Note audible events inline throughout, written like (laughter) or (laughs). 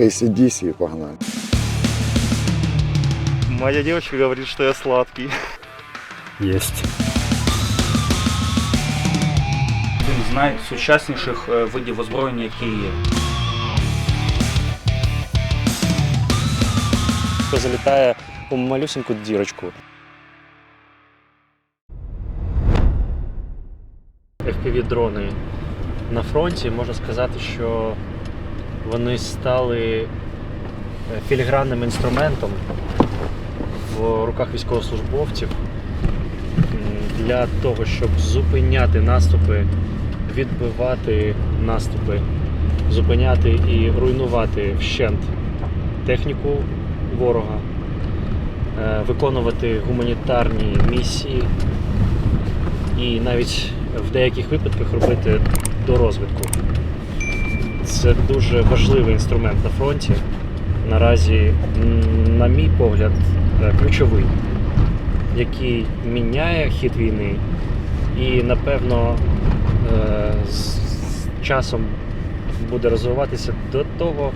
ACDC и погнали. Моя девочка говорит, что я сладкий. Есть. Один з найсучасніших е, видів озброєння, які є. Що залітає у малюсеньку дірочку. FPV-дрони на фронті можна сказати, що вони стали е, філігранним інструментом в руках військовослужбовців для того, щоб зупиняти наступи, відбивати наступи, зупиняти і руйнувати вщент техніку ворога, е, виконувати гуманітарні місії і навіть в деяких випадках робити дорозвідку. Це дуже важливий інструмент на фронті. Наразі, на мій погляд, е, ключовий, який міняє хід війни і, напевно, е, з часом буде розвиватися до того,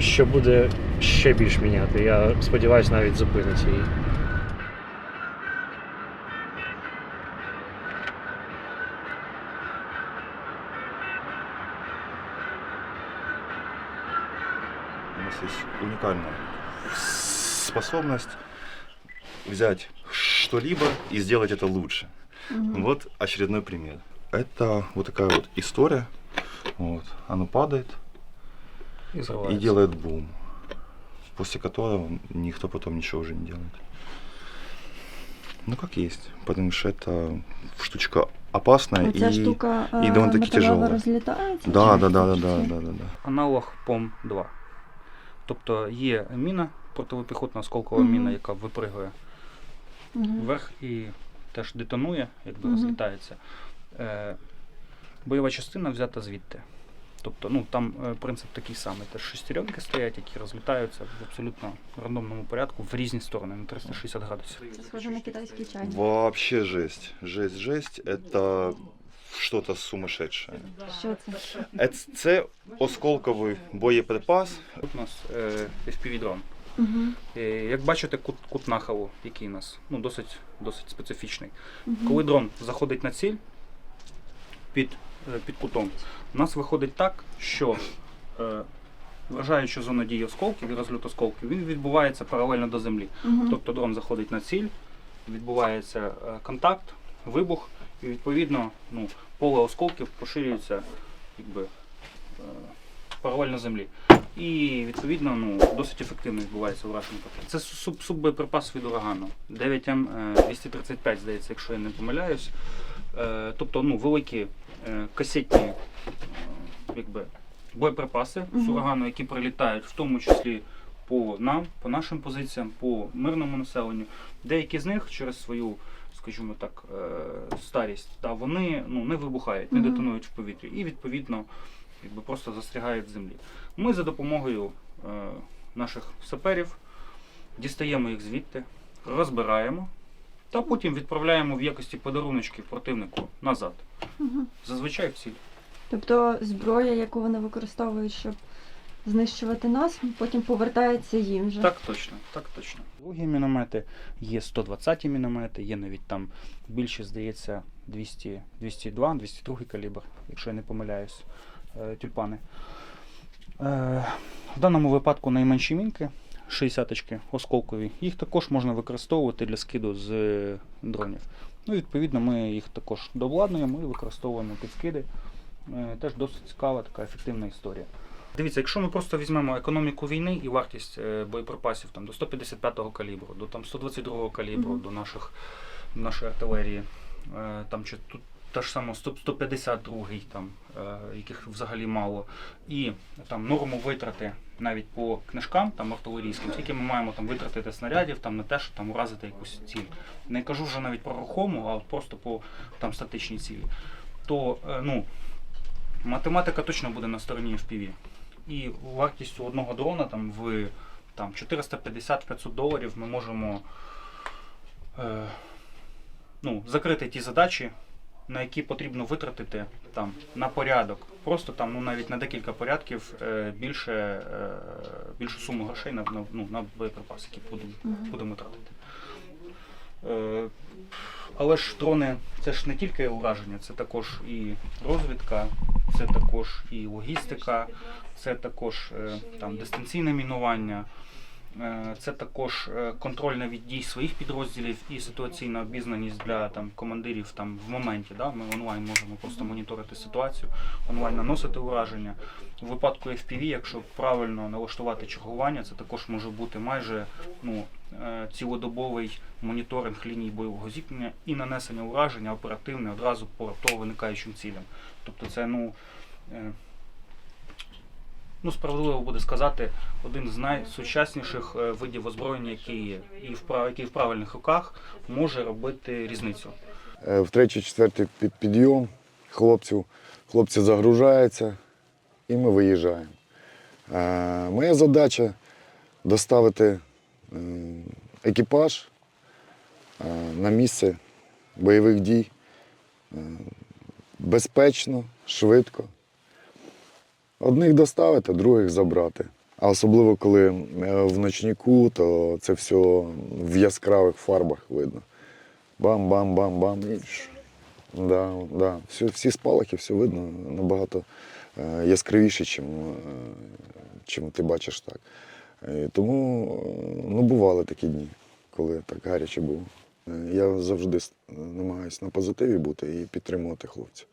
що буде ще більш міняти. Я сподіваюся, навіть зупинить її. уникальная способность взять что-либо и сделать это лучше. Вот очередной пример. Это вот такая вот история. Вот. Оно падает І и зриваються. делает бум. После которого никто потом ничего уже не делает. Ну как есть. Потому что это штучка опасная Ця и... штука і е, доволі таки металева тяжела. розлітається? Да, чи да, да, да, що да, це? да, да, да. Аналог ПОМ-2. Тобто є міна, противопіхотна осколкова Мгм. міна, яка випригує Мгм. вверх і теж детонує, якби Мгм. розлітається. Е, бойова частина взята звідти. Тобто, ну там е, принцип такий самий. Теж шестеренки стоять, які розлітаються в абсолютно рандомному порядку в різні сторони на 360 градусів. Це схоже на китайський чайник. Вообще жесть. Жесть, жесть. Это что-то сумасшедшее. Що це? Це, це осколковий боєприпас. Тут у нас е, FPV-дрон. Угу. Е, Як бачите, кут, кут нахилу, який у нас ну, досить, досить специфічний. Угу. Коли дрон заходить на ціль під, е, під кутом, у нас виходить так, що е, вражаюча зона дії осколків і розльот осколків, він відбувається паралельно до землі. Угу. Тобто дрон заходить на ціль, відбувається е, контакт, вибух, і відповідно ну, поле осколків поширюється якби, е, паралельно землі. І відповідно ну, досить ефективно відбувається враження. Це суб, суббоєприпас від урагану. 9М235, здається, якщо я не помиляюсь. Е, тобто ну, великі е, касетні е, якби, боєприпаси з урагану, які прилітають в тому числі по нам, по нашим позиціям, по мирному населенню. Деякі з них через свою, скажімо так, е, старість, та вони ну, не вибухають, не детонують в повітрі і відповідно якби, просто застрягають в землі. Ми за допомогою е, наших саперів дістаємо їх звідти, розбираємо та потім відправляємо в якості подаруночків противнику назад. Угу. Зазвичай в ціль. Тобто зброя, яку вони використовують, щоб знищувати нас, потім повертається їм же. Так точно, так точно. Другі міномети, є 120-ті міномети, є навіть там більше, здається, 200, 202, 202 калібр, якщо я не помиляюсь, е, тюльпани. Е, в даному випадку найменші мінки, 60-очки осколкові, їх також можна використовувати для скиду з е, дронів. Ну, відповідно, ми їх також дообладнуємо і використовуємо під скиди. Теж досить цікава така ефективна історія. Дивіться, якщо ми просто візьмемо економіку війни і вартість е, боєприпасів там, до 155-го калібру, до там, 122-го калібру, Мгм. до наших, нашої артилерії, е, там, чи тут та ж сама 152-й, там, е, яких взагалі мало, і там, норму витрати навіть по книжкам там, артилерійським, скільки ми маємо там, витратити снарядів там, на те, щоб там, уразити якусь ціль. Не кажу вже навіть про рухому, а от просто по там, статичній цілі. То ну, математика точно буде на стороні FPV. І вартістю одного дрона там, в там, 450-500 доларів ми можемо е, ну, закрити ті задачі, на які потрібно витратити там на порядок, просто там ну навіть на декілька порядків е, більше, е, більшу суму грошей на, на, ну, на боєприпаси, які будемо, будемо тратити. Е, але ж дрони це ж не тільки ураження, це також і розвідка, це також і логістика, це також е, там дистанційне мінування. Е, Це також е, контроль навіть дій своїх підрозділів і ситуаційна обізнаність для там командирів там в моменті. Да? Ми онлайн можемо просто моніторити ситуацію, онлайн наносити ураження. У випадку FPV, якщо правильно налаштувати чергування, це також може бути майже ну, цілодобовий моніторинг ліній бойового зіткнення і нанесення ураження оперативне одразу по раптово виникаючим цілям. Тобто це ну. Ну, справедливо буде сказати, один з найсучасніших е, видів озброєння, який і в який в правильних руках може робити різницю. Е, В третій, четвертий під- підйом хлопців. Хлопці загружаються і ми виїжджаємо. Е, Моя задача доставити екіпаж на місце бойових дій безпечно, швидко. Одних доставити, других забрати. А особливо коли е, в ночнику, то це все в яскравих фарбах видно. Бам-бам-бам-бам. Да, да. Всі, всі спалахи, все видно набагато е, яскравіше, чим, е, чим ти бачиш так. Е, тому ну, бували такі дні, коли так гаряче було. Я завжди намагаюся на позитиві бути і підтримувати хлопців.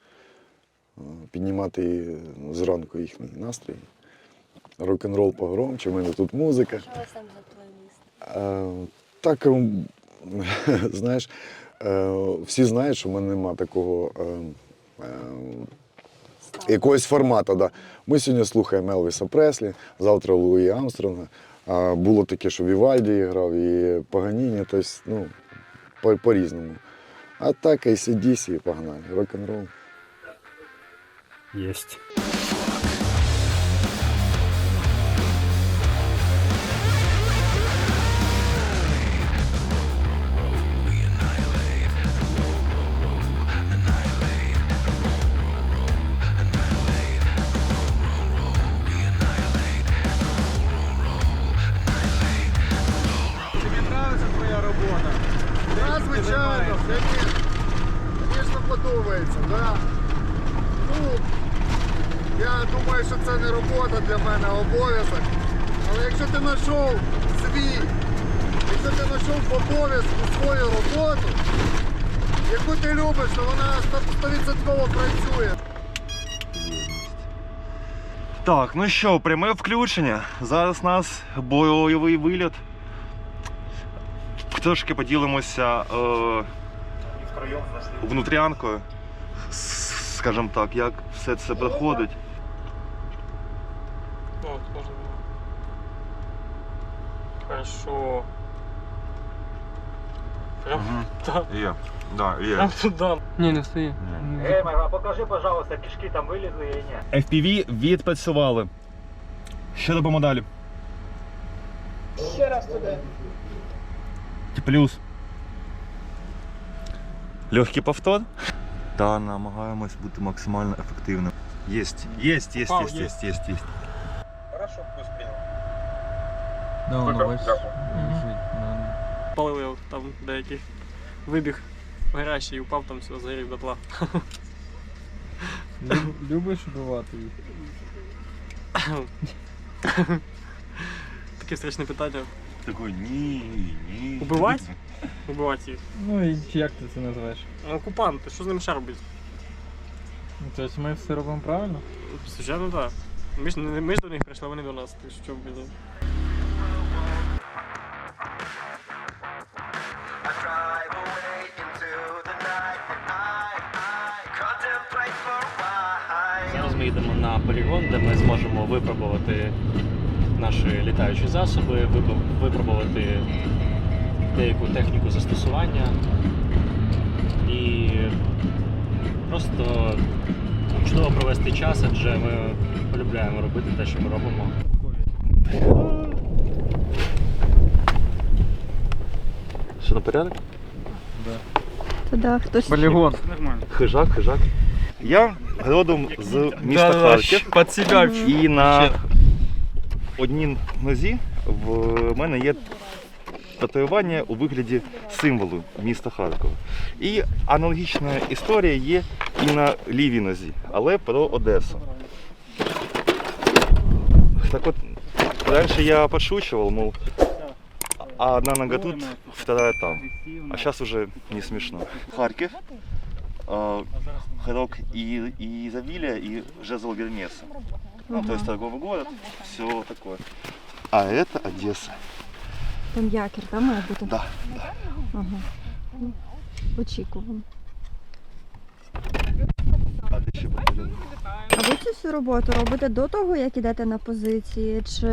Піднімати зранку їхній настрій. Рок-н-рол погромче, в мене тут музика. Що у вас там за плейлист? Е, Так, ем, (laughs) знаєш, е, всі знають, що в мене нема такого е, е, якогось формату. Да. Ми сьогодні слухаємо Елвіса Преслі, завтра Луї Амстронга. Було таке, що Вівальді грав, і Паганіні, тобто, ну, по- по-різному. А так, ACDC і погнали. Рок-н-рол. Єсть. Знайшов в обов'язку свою роботу, яку ти любиш, то вона 100% працює. Так, ну що, пряме включення. Зараз у нас бойовий виліт. Трошки поділимося е, внутрянкою, скажімо так, як все це проходить. Хорошо. Прям, да, Є. Да, прям туда. Не, не стои. Ей, Майга, покажи, пожалуйста, кишки там вилізли і ні. FPV відпрацювали. Що робимо далі? Ще раз туди. Плюс. Легкий повтор. Та намагаємось бути максимально ефективним. Єсть, єсть, єсть, Вау, єсть, єсть, єсть, єсть. Палив Я там деяких. Вибіг гарячий і упав там все, загорів дотла. Любиш вбивати їх? Таке страшне питання. Такой ні, ні. Убивать? Убивати їх. Ну і як ти це називаєш? Ну, Окупанти, що з ними ще робити? Ну, Тобто ми все робимо правильно? Звичайно, так. Ми ж, не- ми ж до них прийшли, а вони до нас. Так що, блін. Ми зможемо випробувати наші літаючі засоби, випробувати деяку техніку застосування і просто чудово провести час, адже ми полюбляємо робити те, що ми робимо. Все на порядок? Да. Та да, хтось Полігон. Нормально. Хижак, хижак. Я родом з міста Харків. Під себе. І на одній нозі в мене є татуювання у вигляді символу міста Харкова. І аналогічна історія є і на лівій нозі, але про Одесу. Так от, раніше я подшучивал, мол, а одна нога тут, вторая там. А сейчас уже не смешно. Харьков, э, Харок и, и Изобилие, и Жезл Гермеса. Ну, то есть торговый город, все такое. А это Одесса. там якір, там має бути. Да, да. Ага. Ну, Очікуємо. А ты еще блин. А ви цю всю роботу робите до того, як ідете на позиції, чи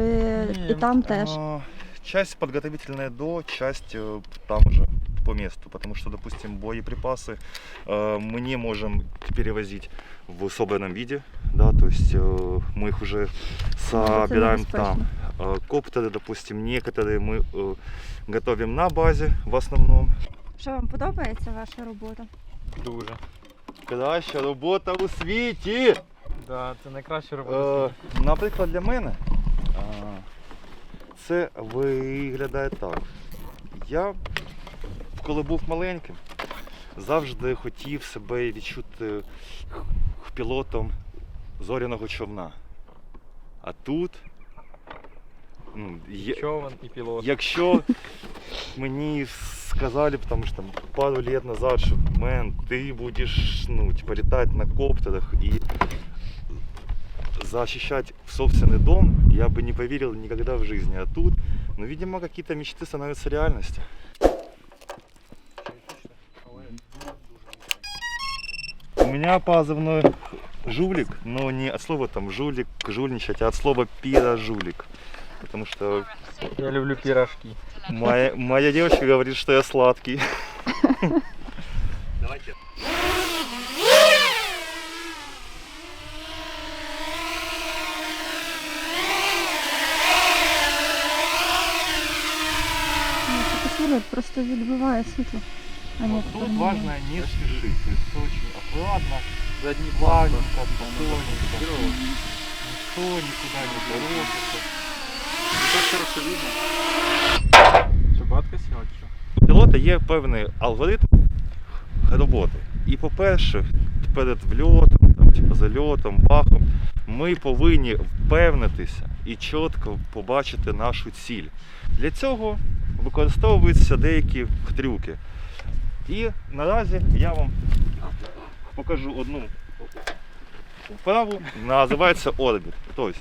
Ні, і там теж? А, Часть подготовительная до, часть э, там уже по месту, потому что, допустим, боеприпасы э, мы не можем перевозить в собранном виде, да, то есть э, мы их уже собираем там. Э, Коптеры, допустим, некоторые мы э, готовим на базе в основном. Що вам подобається ваша робота? Дуже. Краща робота у світі! Да, це найкраща робота. Е, наприклад, для мене а, це виглядає так. Я, коли був маленьким, завжди хотів себе відчути х- пілотом зоряного човна. А тут, ну, є, Човен і пілот. Якщо мені сказали, потому что там пару лет назад, что мен, ты будешь, ну, типа, летать на коптерах и защищать собственный дом, я бы не поверил никогда в жизни. А тут, ну, видимо, какие-то мечты становятся реальностью. меня позывной жулик, но не от слова там жулик, жульничать, а от слова пирожулик. Потому что Я люблю пірожки. Моя, моя девочка говорит, что я сладкий. Ну, фотофури просто відбиває світло. А ні, Тут там важно не спешить, то есть всё очень аккуратно, Задній плавненько, спокойненько. Никто никуда не торопится. Що батка сіла чи що? У пілота є певний алгоритм роботи. І по-перше, перед вльотом, там, типу, зальотом, бахом, ми повинні впевнитися і чітко побачити нашу ціль. Для цього використовуються деякі трюки. І наразі я вам покажу одну вправу, називається орбіт. Тобто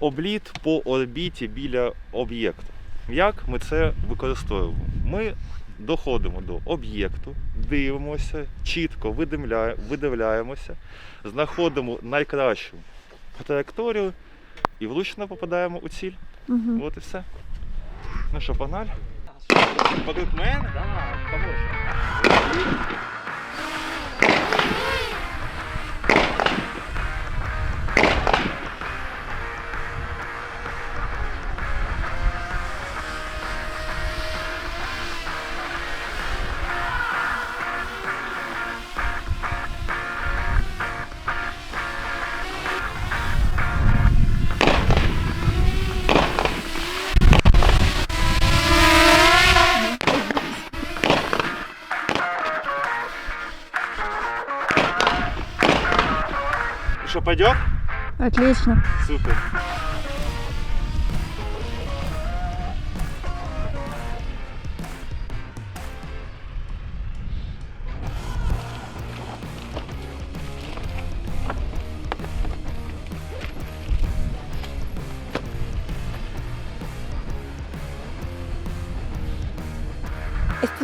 обліт по орбіті біля об'єкту. Як ми це використовуємо? Ми доходимо до об'єкту, дивимося, чітко видивляємося, знаходимо найкращу траєкторію і влучно попадаємо у ціль. Угу. От і все. Ну що, погнали? Вокруг мене? Що, пойдет? Отлично. Супер.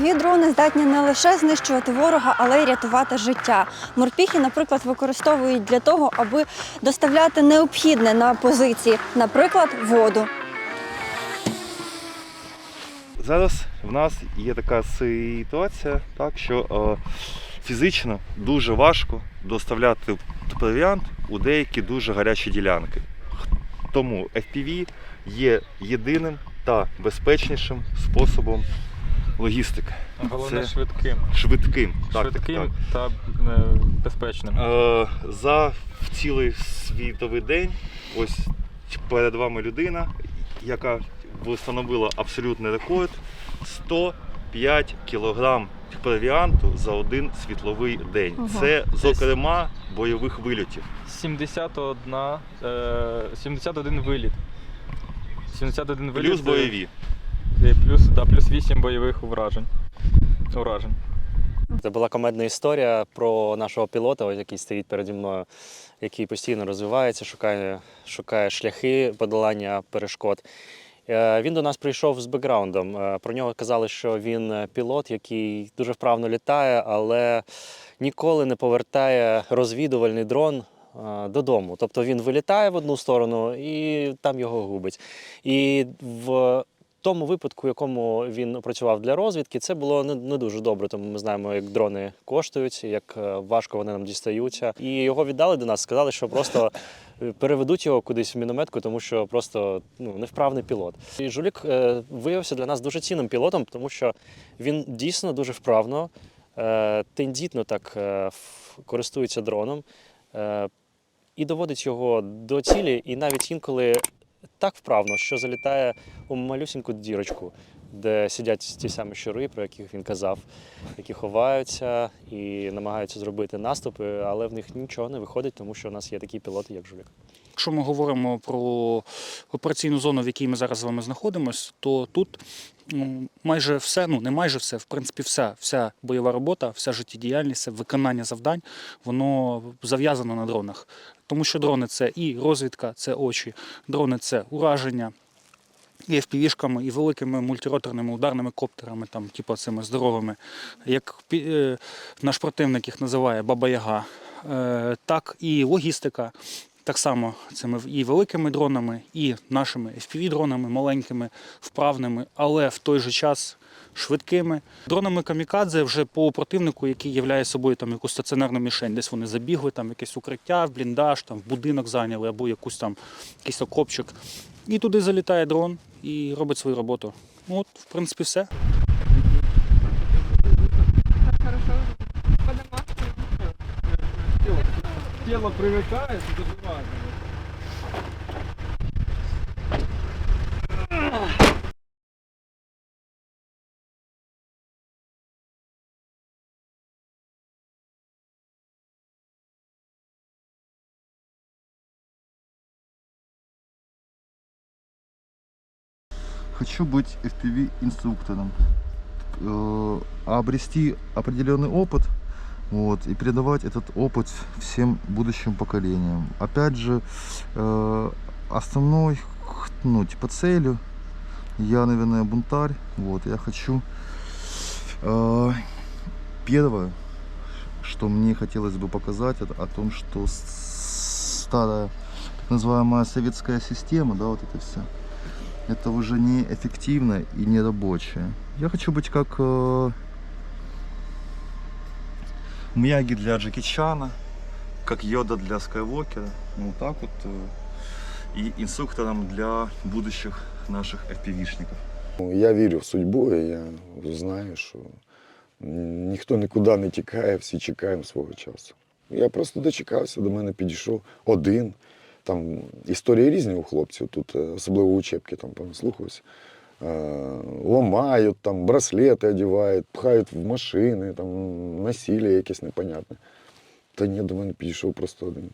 FPV-дрони здатні не лише знищувати ворога, але й рятувати життя. Морпіхи, наприклад, використовують для того, аби доставляти необхідне на позиції, наприклад, воду. Зараз в нас є така ситуація, так, що е, фізично дуже важко доставляти провіант у деякі дуже гарячі ділянки. Тому FPV є єдиним та безпечнішим способом логістика. Головне Це- швидким. Швидким. Так, швидким так, та е, безпечним. Е, за цілий світовий день, ось перед вами людина, яка встановила абсолютний рекорд 105 кілограм провіанту за один світловий день. Ого. Це, зокрема, бойових вильотів. 71, е, 71 виліт. 71 виліт. Плюс бойові. Плюс, да, плюс 8 бойових уражень. Уражень. Це була комедна історія про нашого пілота, який стоїть переді мною, який постійно розвивається, шукає, шукає шляхи подолання перешкод. Е, Він до нас прийшов з бекграундом. Е, Про нього казали, що він пілот, який дуже вправно літає, але ніколи не повертає розвідувальний дрон е, додому. Тобто він вилітає в одну сторону і там його губить. І в тому випадку, в якому він працював для розвідки, це було не, не дуже добре, тому ми знаємо, як дрони коштують, як е, важко вони нам дістаються. І його віддали до нас, сказали, що просто е, переведуть його кудись в мінометку, тому що просто ну, невправний пілот. І Жулік е, виявився для нас дуже цінним пілотом, тому що він дійсно дуже вправно, е, тендітно так е, користується дроном. Е, і доводить його до цілі, і навіть інколи так вправно, що залітає у малюсіньку дірочку, де сидять ті самі щури, про яких він казав, які ховаються і намагаються зробити наступи, але в них нічого не виходить, тому що у нас є такі пілоти, як Жулік. Якщо ми говоримо про операційну зону, в якій ми зараз з вами знаходимося, то тут майже все, ну не майже все, в принципі, вся, вся бойова робота, вся життєдіяльність, виконання завдань, воно зав'язано на дронах. Тому що дрони це і розвідка, це очі, дрони це ураження. І FPV-шками, і великими мультироторними ударними коптерами, там, типу цими здоровими, як е, наш противник їх називає Баба Яга, е, так і логістика. Так само цими і великими дронами, і нашими FPV-дронами, маленькими, вправними, але в той же час швидкими. Дронами камікадзе вже по противнику, який являє собою там якусь стаціонарну мішень. Десь вони забігли, там якесь укриття, в бліндаж, там в будинок зайняли або якусь там якийсь окопчик. І туди залітає дрон і робить свою роботу. Ну, От, в принципі, все. тело привыкает, это важно. Хочу быть FPV-инструктором, э, обрести определенный опыт – вот, и передавать этот опыт всем будущим поколениям. Опять же, э, основной, ну, типа целью, я, наверное, бунтарь, вот, я хочу, э, первое, что мне хотелось бы показать, это о том, что старая, так называемая советская система, да, вот это вся, это уже не эффективно и не рабочее. Я хочу быть как э, Мияги для Джеки Чана, как Йода для Скайуокера, ну вот так вот, э, и инструктором для будущих наших FPV-шников. Ну, Я вірю в судьбу, і я знаю, що ніхто нікуди не тікає, всі чекаємо свого часу. Я просто дочекався, до мене підійшов один. Там історії різні у хлопців, тут е, особливо учебки там понаслухався. Е, Ламають, там, браслети одягають, пхають в машини, там, насилля якесь непонятне. Та ні, до мене підійшов просто один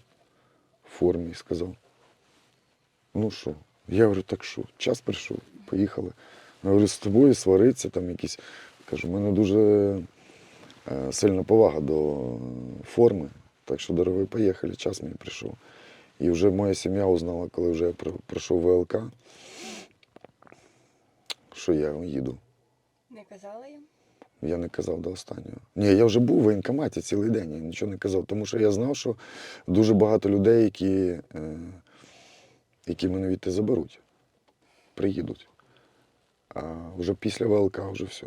в формі і сказав: ну що? Я говорю, так що, час прийшов, поїхали. Я говорю, з тобою свариться там якісь. Кажу, в мене дуже е, сильна повага до форми. Так що, дорогой, поїхали, час мій прийшов. І вже моя сім'я узнала, коли вже я про- пройшов ВЛК, що я їду. Не казала їм? Я не казав до останнього. Ні, я вже був в воєнкоматі цілий день, я нічого не казав, тому що я знав, що дуже багато людей, які, е, які мене відти заберуть, приїдуть. А вже після ВЛК вже все.